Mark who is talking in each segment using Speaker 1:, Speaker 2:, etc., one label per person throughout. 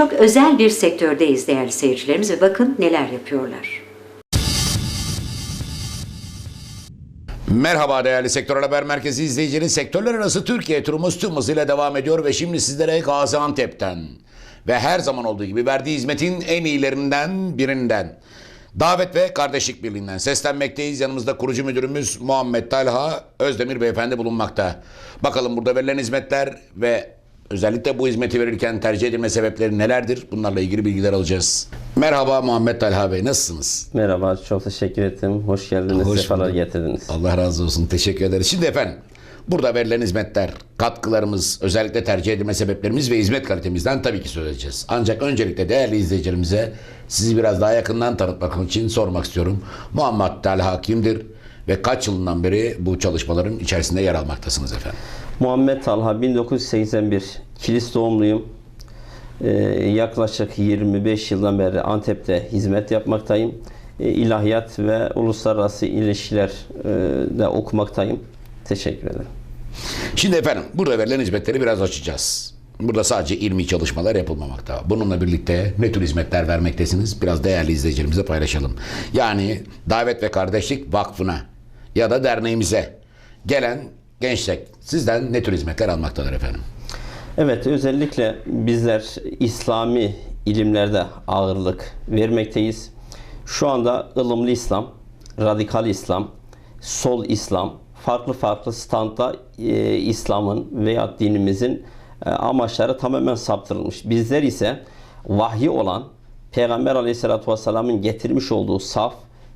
Speaker 1: çok özel bir sektördeyiz değerli seyircilerimiz ve bakın neler yapıyorlar.
Speaker 2: Merhaba değerli Sektör Haber Merkezi izleyicileri. Sektörler arası Türkiye turumuz tüm hızıyla devam ediyor ve şimdi sizlere Gaziantep'ten ve her zaman olduğu gibi verdiği hizmetin en iyilerinden birinden Davet ve Kardeşlik Birliği'nden seslenmekteyiz. Yanımızda kurucu müdürümüz Muhammed Talha Özdemir Beyefendi bulunmakta. Bakalım burada verilen hizmetler ve özellikle bu hizmeti verirken tercih edilme sebepleri nelerdir? Bunlarla ilgili bilgiler alacağız. Merhaba Muhammed Talha Bey nasılsınız?
Speaker 3: Merhaba, çok teşekkür ederim. Hoş geldiniz,
Speaker 2: Hoş
Speaker 3: sefalar
Speaker 2: bulduk.
Speaker 3: getirdiniz.
Speaker 2: Allah razı olsun. Teşekkür ederiz. Şimdi efendim burada verilen hizmetler, katkılarımız, özellikle tercih edilme sebeplerimiz ve hizmet kalitemizden tabii ki söz edeceğiz. Ancak öncelikle değerli izleyicilerimize sizi biraz daha yakından tanıtmak için sormak istiyorum. Muhammed Talha kimdir ve kaç yılından beri bu çalışmaların içerisinde yer almaktasınız efendim?
Speaker 3: Muhammed Talha, 1981, Kilis doğumluyum. Ee, yaklaşık 25 yıldan beri Antep'te hizmet yapmaktayım. Ee, ilahiyat ve uluslararası ilişkiler e, de okumaktayım. Teşekkür ederim.
Speaker 2: Şimdi efendim burada verilen hizmetleri biraz açacağız. Burada sadece ilmi çalışmalar yapılmamakta. Bununla birlikte ne tür hizmetler vermektesiniz? Biraz değerli izleyicilerimize paylaşalım. Yani Davet ve Kardeşlik Vakfı'na ya da derneğimize gelen gençler sizden ne tür hizmetler almaktadır efendim?
Speaker 3: Evet, özellikle bizler İslami ilimlerde ağırlık vermekteyiz. Şu anda ılımlı İslam, radikal İslam, sol İslam, farklı farklı standta e, İslam'ın veya dinimizin e, amaçları tamamen saptırılmış. Bizler ise vahyi olan Peygamber Aleyhisselatü Vesselam'ın getirmiş olduğu saf,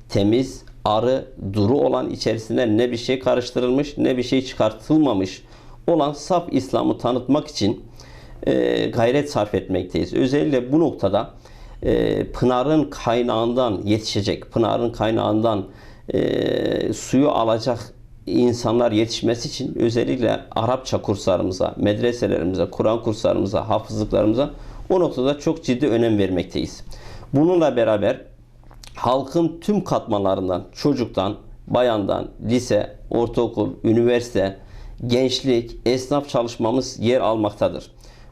Speaker 3: temiz, arı, duru olan içerisine ne bir şey karıştırılmış ne bir şey çıkartılmamış olan saf İslam'ı tanıtmak için e, gayret sarf etmekteyiz. Özellikle bu noktada e, Pınar'ın kaynağından yetişecek, Pınar'ın kaynağından e, suyu alacak insanlar yetişmesi için özellikle Arapça kurslarımıza, medreselerimize, Kur'an kurslarımıza, hafızlıklarımıza o noktada çok ciddi önem vermekteyiz. Bununla beraber halkın tüm katmanlarından, çocuktan, bayandan, lise, ortaokul, üniversite, gençlik, esnaf çalışmamız yer almaktadır.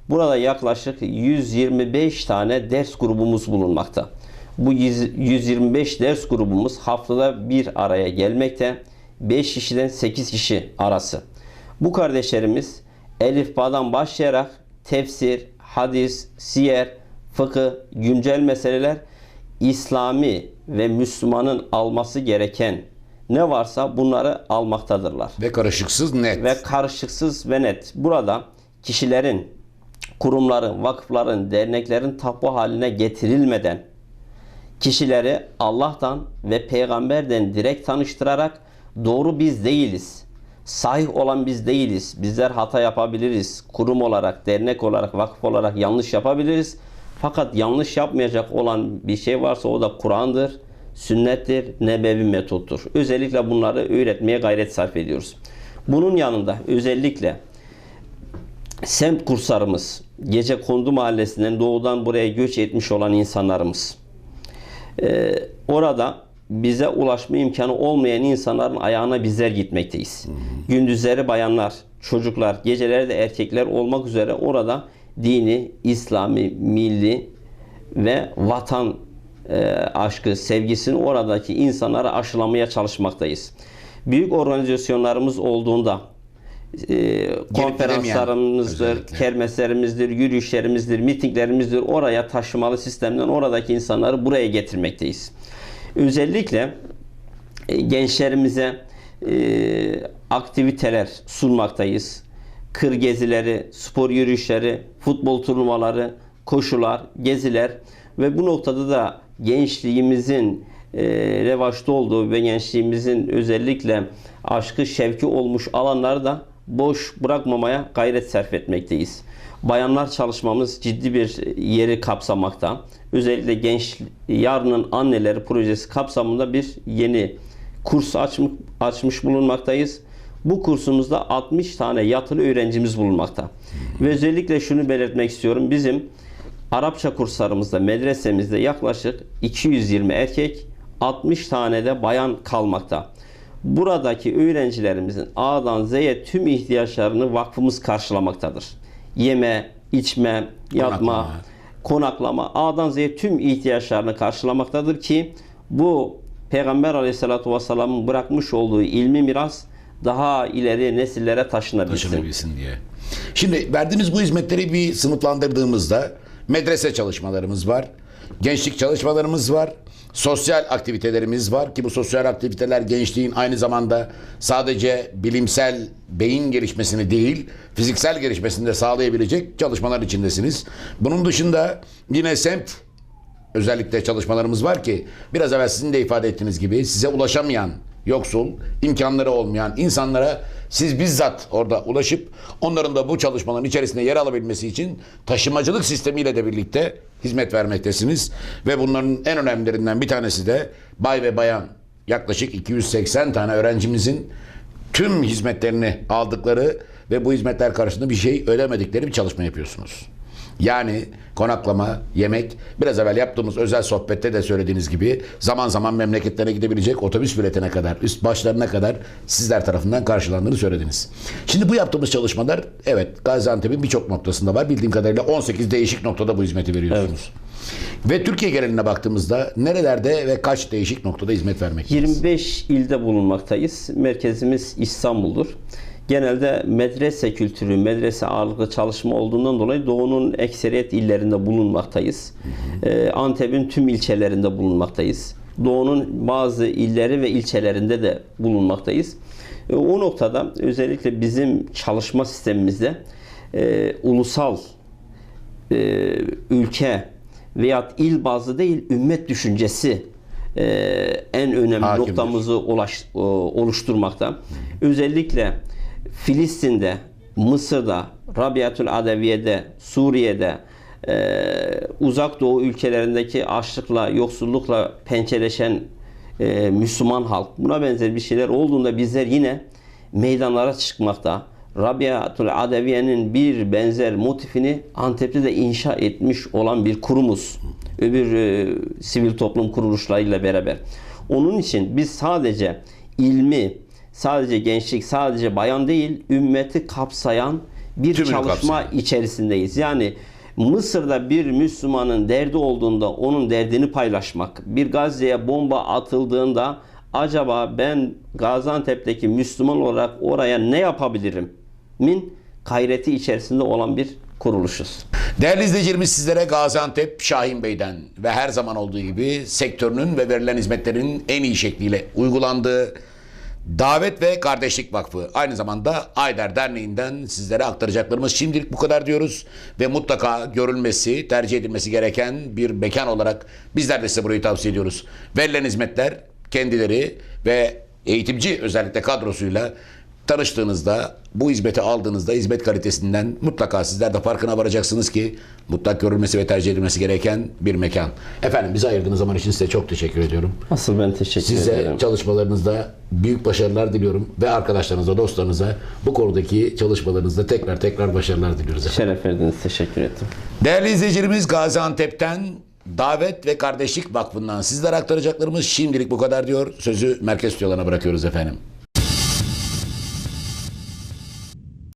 Speaker 3: Burada yaklaşık 125 tane ders grubumuz bulunmakta. Bu 100 125 ders grubumuz haftada bir araya gelmekte. 5 kişiden 8 kişi arası. Bu kardeşlerimiz Elifba'dan başlayarak tefsir, hadis, siyer, fıkıh, güncel meseleler İslami ve Müslümanın alması gereken ne varsa bunları almaktadırlar
Speaker 2: Ve karışıksız net.
Speaker 3: ve karışıksız ve net. Burada kişilerin, kurumların, vakıfların, derneklerin takva haline getirilmeden kişileri Allah'tan ve peygamberden direkt tanıştırarak doğru biz değiliz. Sahih olan biz değiliz. Bizler hata yapabiliriz. Kurum olarak, dernek olarak, vakıf olarak yanlış yapabiliriz. Fakat yanlış yapmayacak olan bir şey varsa o da Kur'an'dır, sünnettir, nebevi metottur. Özellikle bunları öğretmeye gayret sarf ediyoruz. Bunun yanında özellikle semt kurslarımız, gece kondu mahallesinden doğudan buraya göç etmiş olan insanlarımız, ee, orada bize ulaşma imkanı olmayan insanların ayağına bizler gitmekteyiz. Gündüzleri bayanlar, çocuklar, geceleri de erkekler olmak üzere orada dini, İslami, milli ve vatan e, aşkı, sevgisini oradaki insanlara aşılamaya çalışmaktayız. Büyük organizasyonlarımız olduğunda e, konferanslarımızdır, kermeslerimizdir, yürüyüşlerimizdir, mitinglerimizdir. Oraya taşımalı sistemden oradaki insanları buraya getirmekteyiz. Özellikle e, gençlerimize e, aktiviteler sunmaktayız. Kır gezileri, spor yürüyüşleri, futbol turnuvaları, koşular, geziler ve bu noktada da gençliğimizin e, revaçta olduğu ve gençliğimizin özellikle aşkı şevki olmuş alanları da boş bırakmamaya gayret sarf etmekteyiz. Bayanlar çalışmamız ciddi bir yeri kapsamakta. Özellikle genç yarının anneleri projesi kapsamında bir yeni kurs açmış, açmış bulunmaktayız. Bu kursumuzda 60 tane yatılı öğrencimiz bulunmakta. Ve özellikle şunu belirtmek istiyorum. Bizim Arapça kurslarımızda, medresemizde yaklaşık 220 erkek, 60 tane de bayan kalmakta. Buradaki öğrencilerimizin A'dan Z'ye tüm ihtiyaçlarını vakfımız karşılamaktadır. Yeme, içme, yatma,
Speaker 2: Konaklama.
Speaker 3: konaklama A'dan Z'ye tüm ihtiyaçlarını karşılamaktadır ki bu Peygamber Aleyhisselatü Vesselam'ın bırakmış olduğu ilmi miras daha ileri nesillere taşınabilsin.
Speaker 2: taşınabilsin diye. Şimdi verdiğimiz bu hizmetleri bir sınıflandırdığımızda medrese çalışmalarımız var, gençlik çalışmalarımız var, sosyal aktivitelerimiz var ki bu sosyal aktiviteler gençliğin aynı zamanda sadece bilimsel beyin gelişmesini değil, fiziksel gelişmesini de sağlayabilecek çalışmalar içindesiniz. Bunun dışında yine semt özellikle çalışmalarımız var ki biraz evvel sizin de ifade ettiğiniz gibi size ulaşamayan yoksul, imkanları olmayan insanlara siz bizzat orada ulaşıp onların da bu çalışmaların içerisinde yer alabilmesi için taşımacılık sistemiyle de birlikte hizmet vermektesiniz. Ve bunların en önemlilerinden bir tanesi de bay ve bayan yaklaşık 280 tane öğrencimizin tüm hizmetlerini aldıkları ve bu hizmetler karşılığında bir şey ödemedikleri bir çalışma yapıyorsunuz. Yani konaklama, yemek, biraz evvel yaptığımız özel sohbette de söylediğiniz gibi zaman zaman memleketlerine gidebilecek otobüs biletine kadar, üst başlarına kadar sizler tarafından karşılandığını söylediniz. Şimdi bu yaptığımız çalışmalar evet Gaziantep'in birçok noktasında var. Bildiğim kadarıyla 18 değişik noktada bu hizmeti veriyorsunuz. Ve Türkiye geneline baktığımızda nerelerde ve kaç değişik noktada hizmet vermekteyiz?
Speaker 3: 25 ilde bulunmaktayız. Merkezimiz İstanbul'dur. Genelde medrese kültürü, medrese ağırlıklı çalışma olduğundan dolayı Doğu'nun ekseriyet illerinde bulunmaktayız. Ee, Antep'in tüm ilçelerinde bulunmaktayız. Doğu'nun bazı illeri ve ilçelerinde de bulunmaktayız. Ee, o noktada özellikle bizim çalışma sistemimizde e, ulusal e, ülke veyahut il bazlı değil ümmet düşüncesi e, en önemli
Speaker 2: Hakimdir.
Speaker 3: noktamızı ulaş, e, oluşturmakta. Özellikle Filistin'de, Mısır'da, Rabiatül Adeviye'de, Suriye'de, e, uzak doğu ülkelerindeki açlıkla, yoksullukla pençeleşen e, Müslüman halk buna benzer bir şeyler olduğunda bizler yine meydanlara çıkmakta. Rabiatul Adeviye'nin bir benzer motifini Antep'te de inşa etmiş olan bir kurumuz. Öbür e, sivil toplum kuruluşlarıyla beraber. Onun için biz sadece ilmi, sadece gençlik, sadece bayan değil, ümmeti kapsayan bir
Speaker 2: Tümünü
Speaker 3: çalışma
Speaker 2: kapsayan.
Speaker 3: içerisindeyiz. Yani Mısır'da bir Müslümanın derdi olduğunda onun derdini paylaşmak, bir Gazze'ye bomba atıldığında acaba ben Gaziantep'teki Müslüman olarak oraya ne yapabilirim? Min gayreti içerisinde olan bir kuruluşuz.
Speaker 2: Değerli izleyicilerimiz sizlere Gaziantep Şahin Bey'den ve her zaman olduğu gibi sektörünün ve verilen hizmetlerin en iyi şekliyle uygulandığı Davet ve Kardeşlik Vakfı aynı zamanda Ayder Derneği'nden sizlere aktaracaklarımız şimdilik bu kadar diyoruz ve mutlaka görülmesi, tercih edilmesi gereken bir mekan olarak bizler de size burayı tavsiye ediyoruz. Verilen hizmetler kendileri ve eğitimci özellikle kadrosuyla tanıştığınızda, bu hizmeti aldığınızda hizmet kalitesinden mutlaka sizler de farkına varacaksınız ki mutlak görülmesi ve tercih edilmesi gereken bir mekan. Efendim bize ayırdığınız zaman için size çok teşekkür ediyorum.
Speaker 3: Asıl ben teşekkür
Speaker 2: Size
Speaker 3: ederim.
Speaker 2: çalışmalarınızda büyük başarılar diliyorum ve arkadaşlarınıza, dostlarınıza bu konudaki çalışmalarınızda tekrar tekrar başarılar diliyoruz. efendim.
Speaker 3: Şeref verdiniz. Teşekkür ettim.
Speaker 2: Değerli izleyicilerimiz Gaziantep'ten Davet ve Kardeşlik Vakfı'ndan sizlere aktaracaklarımız şimdilik bu kadar diyor. Sözü merkez stüdyolarına bırakıyoruz efendim.